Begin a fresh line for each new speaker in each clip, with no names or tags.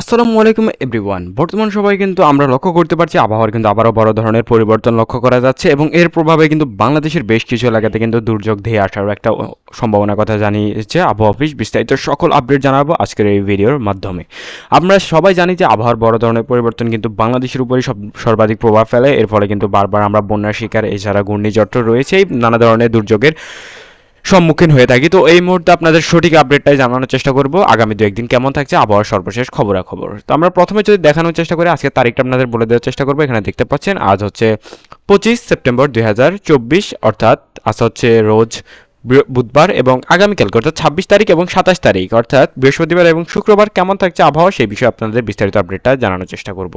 আসসালামু আলাইকুম এভরিওয়ান। বর্তমান সবাই কিন্তু আমরা লক্ষ্য করতে পারছি আবহাওয়ার কিন্তু আবারও বড় ধরনের পরিবর্তন লক্ষ্য করা যাচ্ছে এবং এর প্রভাবে কিন্তু বাংলাদেশের বেশ কিছু এলাকাতে কিন্তু দুর্যোগ ধেয়ে আসার একটা সম্ভাবনার কথা জানিয়েছে আবহাওয়া অফিস। বিস্তারিত সকল আপডেট জানাব আজকের এই ভিডিওর মাধ্যমে। আমরা সবাই জানি যে আবহাওয়ার বড় ধরনের পরিবর্তন কিন্তু বাংলাদেশের উপরই সব, সর্বাধিক প্রভাব ফেলে। এর ফলে কিন্তু বারবার আমরা বন্যার শিকার, এছাড়া ঘূর্ণিঝড় তো রয়েছেই, নানা ধরনের দুর্যোগের সম্মুখীন হয়ে থাকি। তো এই মুহূর্তে আপনাদের সঠিক আপডেটটাই জানানোর চেষ্টা করব। আগামী দু একদিন কেমন থাকছে আবহাওয়ার সর্বশেষ খবরাখবর। তো আমরা প্রথমে যদি দেখানোর চেষ্টা করি আজকে তারিখটা আপনাদের বলে দেওয়ার চেষ্টা করব। এখানে দেখতে পাচ্ছেন, আজ হচ্ছে পঁচিশ সেপ্টেম্বর দুই হাজার চব্বিশ, অর্থাৎ আজ হচ্ছে রোজ বুধবার এবং আগামীকাল, অর্থাৎ ছাব্বিশ তারিখ এবং সাতাশ তারিখ, অর্থাৎ বৃহস্পতিবার এবং শুক্রবার কেমন থাকছে আবহাওয়া, সেই বিষয়ে আপনাদের বিস্তারিত আপডেটটা জানানোর চেষ্টা করব।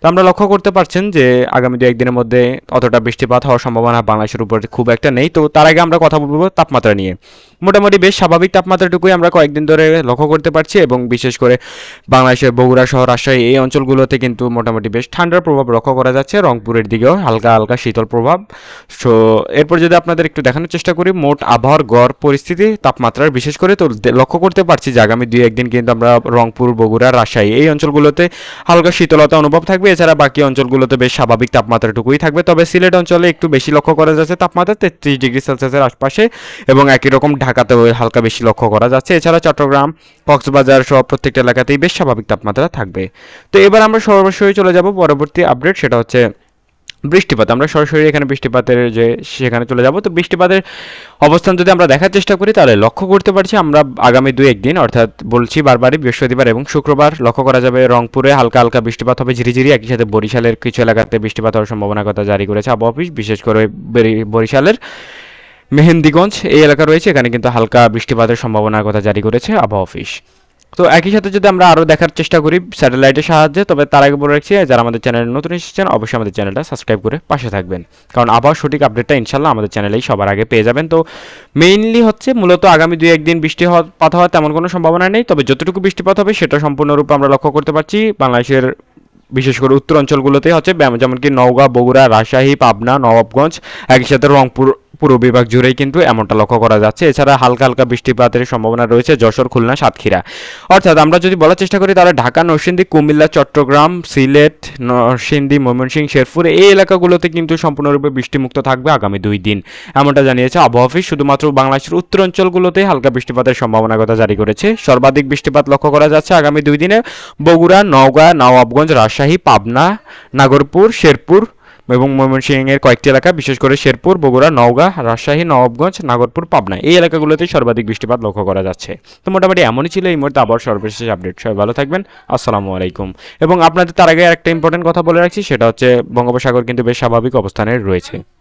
তো আমরা লক্ষ্য করতে পারছেন যে আগামী দু একদিনের মধ্যে অতটা বৃষ্টিপাত হওয়ার সম্ভাবনা বাংলাদেশের উপর খুব একটা নেই। তো তার আগে আমরা কথা বলব তাপমাত্রা নিয়ে। মোটামুটি বেশ স্বাভাবিক তাপমাত্রাটুকুই আমরা কয়েকদিন ধরে লক্ষ্য করতে পারছি এবং বিশেষ করে বাংলাদেশের বগুড়া শহর রাজশাহী এই অঞ্চলগুলোতে কিন্তু মোটামুটি বেশ ঠান্ডার প্রভাব লক্ষ্য করা যাচ্ছে। রংপুরের দিকেও হালকা হালকা শীতল প্রভাব। সো, এরপর যদি আপনাদের একটু দেখানোর চেষ্টা করি, মোট আবহাওয়ার গড় পরিস্থিতি, তাপমাত্রার বিশেষ করে তো লক্ষ্য করতে পারছি যে আগামী দুই একদিন কিন্তু আমরা রংপুর, বগুড়া, রাজশাহী এই অঞ্চলগুলোতে হালকা শীতলতা অনুভব থাকবে। এছাড়া বাকি অঞ্চলগুলোতে বেশ স্বাভাবিক তাপমাত্রাটুকুই থাকবে। তবে সিলেট অঞ্চলে একটু বেশি লক্ষ্য করা যাচ্ছে তাপমাত্রা তেত্রিশ ডিগ্রি সেলসিয়াসের আশপাশে এবং একই রকম ঢাকাতেও হালকা বেশি লক্ষ্য করা যাচ্ছে। এছাড়া চট্টগ্রাম, কক্সবাজার সহ প্রত্যেকটা এলাকাতেই বেশ স্বাভাবিক তাপমাত্রা থাকবে। তো এবার আমরা সরাসরি চলে যাব পরবর্তী আপডেট সেটা হচ্ছে বৃষ্টিপাত। আমরা সরাসরি এখানে বৃষ্টিপাতের যে, সেখানে চলে যাব। তো বৃষ্টিপাতের অবস্থান যদি আমরা দেখার চেষ্টা করি, তাহলে লক্ষ্য করতে পারছি আমরা আগামী দুই একদিন অর্থাৎ বলছি বারবারই বৃহস্পতিবার এবং শুক্রবার লক্ষ্য করা যাবে রংপুরে হালকা হালকা বৃষ্টিপাত হবে, ঝিরিঝিরি একই সাথে বরিশালের কিছু এলাকাতে বৃষ্টিপাত হওয়ার সম্ভাবনার কথা জারি করেছে আবহাওয়া অফিস, বিশেষ করে বেরি- বরিশালের মেহেন্দিগঞ্জ, এই এলাকা রয়েছে, এখানে কিন্তু হালকা বৃষ্টিপাতের সম্ভাবনার কথা জারি করেছে আবহাওয়া অফিস। তো একই সাথে যদি আমরা আরও দেখার চেষ্টা করি স্যাটেলাইটের সাহায্যে, তবে তার আগে বলে রাখছি, যারা আমাদের চ্যানেলে নতুন এসেছেন, অবশ্যই আমাদের চ্যানেলটা সাবস্ক্রাইব করে পাশে থাকবেন। কারণ আবহাওয়ার সঠিক আপডেটটা ইনশাল্লাহ আমাদের চ্যানেলেই সবার আগে পেয়ে যাবেন। তো মেইনলি হচ্ছে মূলত আগামী দুই একদিন বৃষ্টি হওয়া- পাত হওয়ার তেমন কোনো সম্ভাবনা নেই, তবে যতটুকু বৃষ্টিপাত হবে সেটা সম্পূর্ণরূপে আমরা লক্ষ্য করতে পারছি। বাংলাদেশের বিশেষ করে উত্তর অঞ্চলগুলোতে হচ্ছে যেমন কি নওগাঁ, বগুড়া, রাজশাহী, পাবনা, নবাবগঞ্জ, একই সাথে রংপুর পুরো বিভাগ জুড়েই কিন্তু এমনটা লক্ষ্য করা যাচ্ছে। এছাড়া হালকা হালকা বৃষ্টিপাতের সম্ভাবনা রয়েছে যশোর, খুলনা, সাতক্ষীরা। অর্থাৎ আমরা যদি বলার চেষ্টা করি, তাহলে ঢাকা, নরসিংদী, কুমিল্লা, চট্টগ্রাম, সিলেট, নরসিংদী, ময়মনসিংহ, শেরপুর এই এলাকাগুলোতে কিন্তু সম্পূর্ণরূপে বৃষ্টিমুক্ত থাকবে আগামী দুই দিন। এমনটা জানিয়েছে আবহাওয়া অফিস। শুধুমাত্র বাংলাদেশের উত্তর অঞ্চলগুলোতে হালকা বৃষ্টিপাতের সম্ভাবনার কথা জারি করেছে। সর্বাধিক বৃষ্টিপাত লক্ষ্য করা যাচ্ছে আগামী দুই দিনে। বগুড়া, নওগাঁ, নওয়াবগঞ্জ, রাজশাহী, পাবনা, নাগরপুর, শেরপুর এবং ময়মনসিংহের কয়েকটি এলাকা, বিশেষ করে শেরপুর, বগুড়া, নওগাঁ, রাজশাহী, নবাবগঞ্জ, নাগরপুর, পাবনা, এই এলাকাগুলোতে সর্বাধিক বৃষ্টিপাত লক্ষ্য করা যাচ্ছে। তো মোটামুটি এমনই ছিল এই মুহূর্তে আবার সর্বশেষ আপডেট। সবাই ভালো থাকবেন। আসসালামু আলাইকুম। এবং আপনাদের তার আগে একটা ইম্পর্টেন্ট কথা বলে রাখছি, সেটা হচ্ছে বঙ্গোপসাগর কিন্তু বেশ স্বাভাবিক অবস্থানে রয়েছে।